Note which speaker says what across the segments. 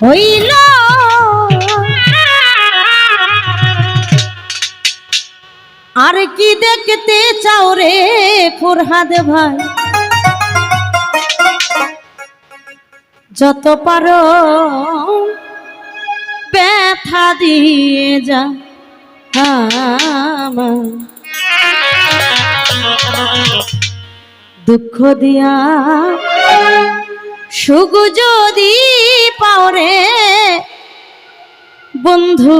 Speaker 1: হইল। আর কি দেখতে চাও রে ফুরহাদ ভাই? যত পারো ব্যথা দিয়ে যা দুঃখ দিয়া সুখ যদি পাওরে। বন্ধু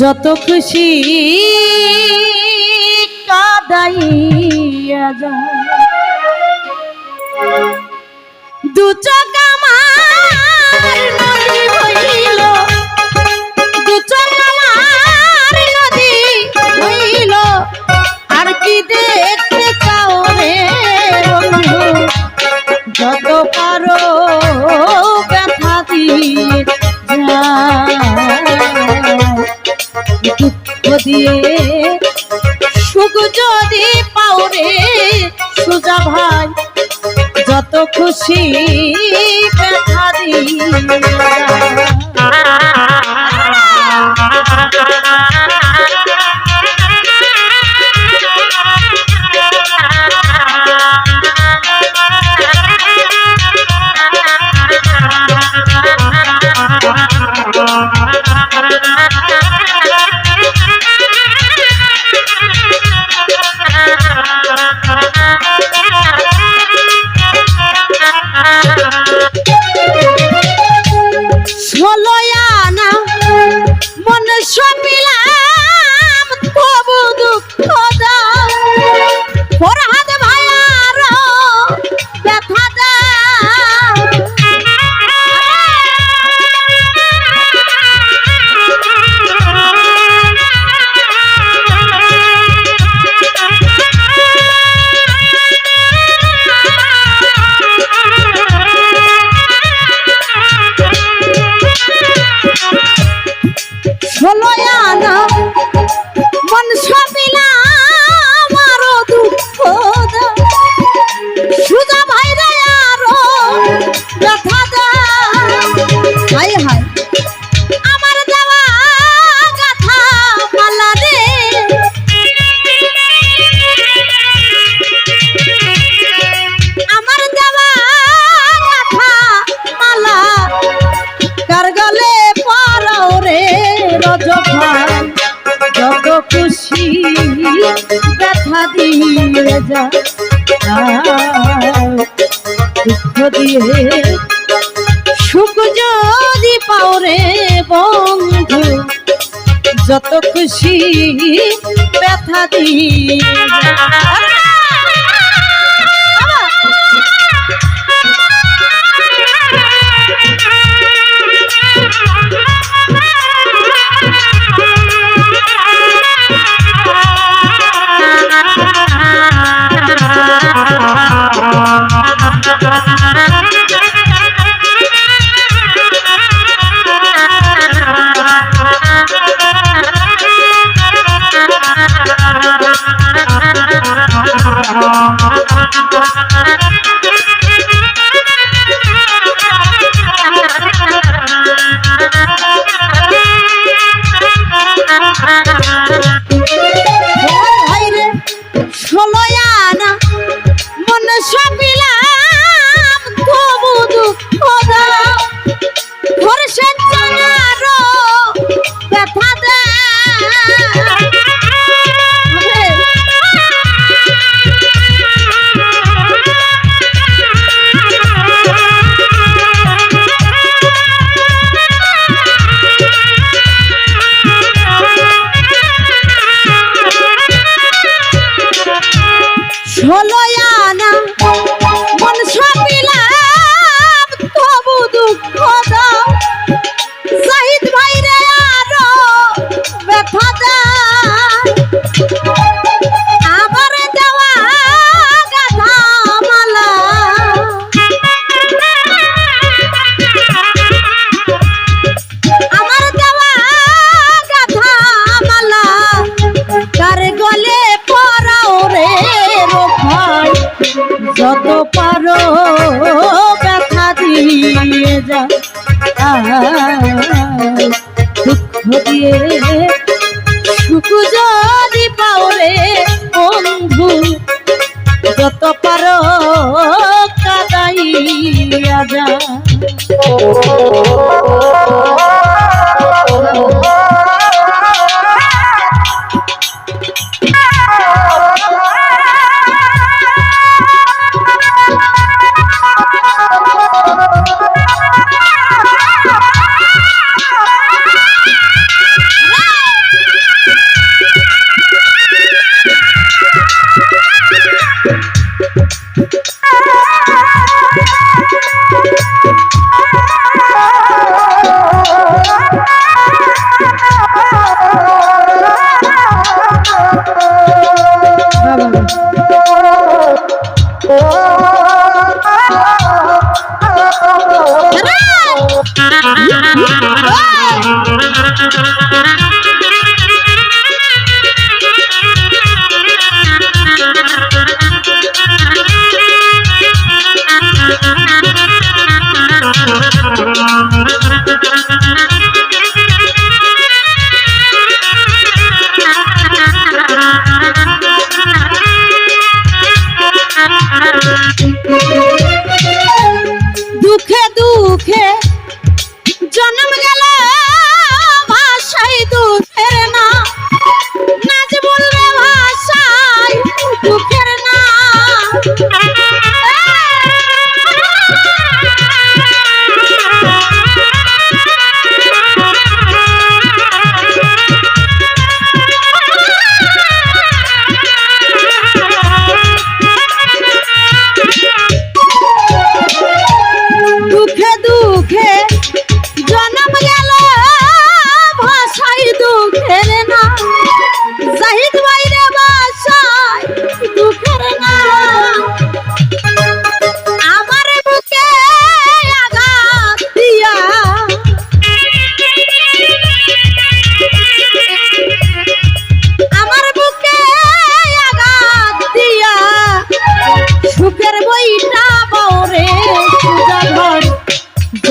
Speaker 1: যত খুশি কাদাইয়া যা। দু চোখ দিয়ে। সুখ যদি পাও রে সুজা ভাই যত খুশি ব্যথা দিয়ে হায়। আমার দেওয়া মালা রে আমার রে রজফান যত খুশি ব্যথা যা। দুঃখ দিয়ে সুখ যদি পাও রে বন্ধু। যত খুশি ব্যথা দিয়ে দিয়ে সুখ যদি পাওরে বন্ধু যত পারো কাদাইয়া যা।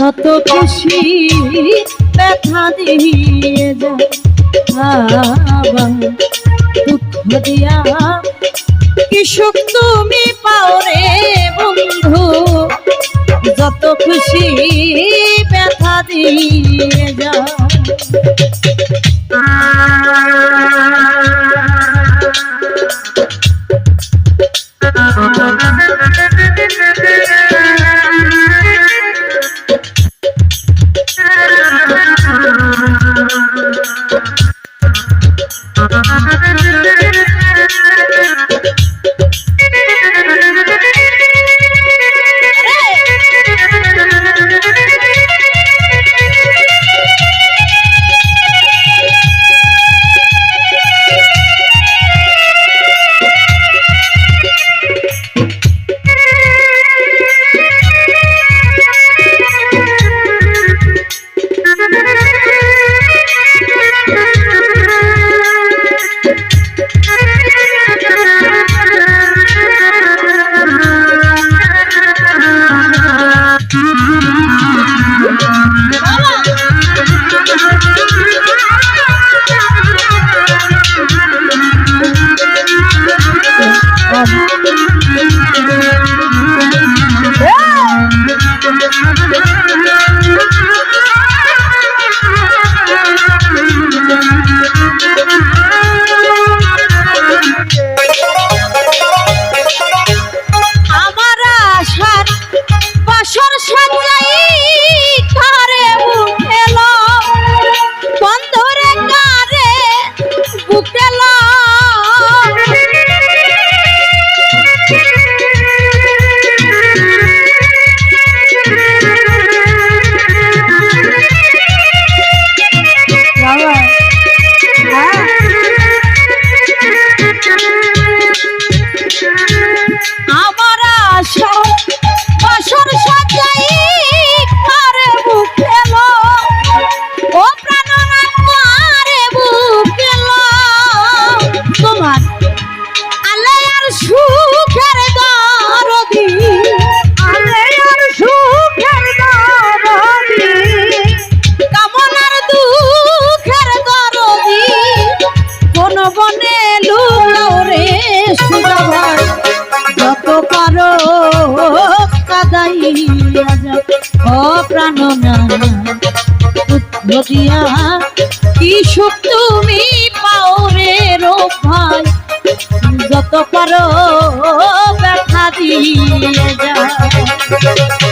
Speaker 1: যত খুশি ব্যথা দিয়ে যা দুঃখ দিয়া কৃষক তুমি পাও রে বন্ধু, যত খুশি ব্যথা দিয়ে যাও Thank you. দুঃখ কি সুখ তুমি পাও রে ভাই যত পারো ব্যথা দিয়ে যাও।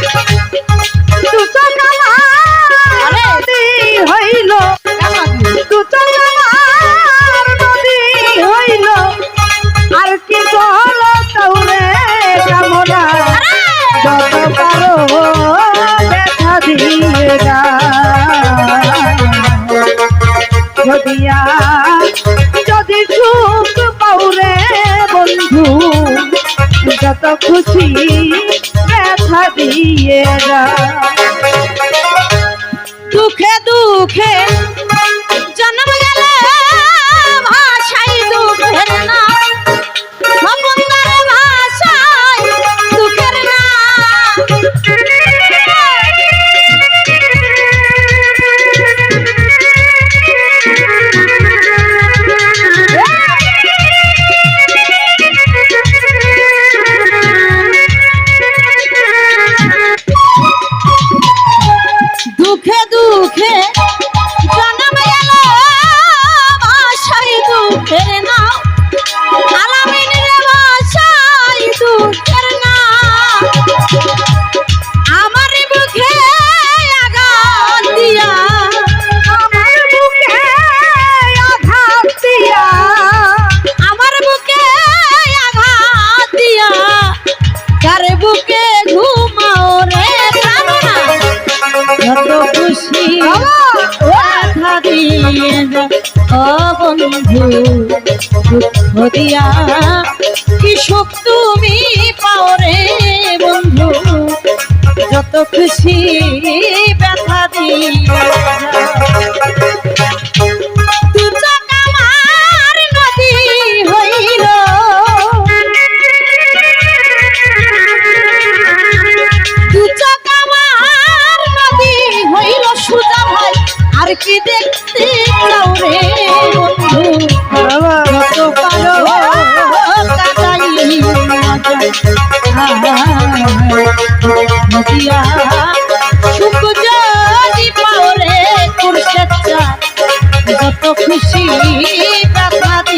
Speaker 2: যদিয়া যদি সুখ পাউরে বন্ধু যত খুশি ব্যথা দিয়ে যা।
Speaker 1: দুঃখে দুঃখে জন্ম কি সুখ তুমি পাও রে বন্ধু? যত খুশি ব্যথা দিয়ে আর কি দেখতে চাও রে বন্ধু? নদিয়া সুখ যদি পাও রে কুরশেদ চা যত খুশি দিয়ে আজ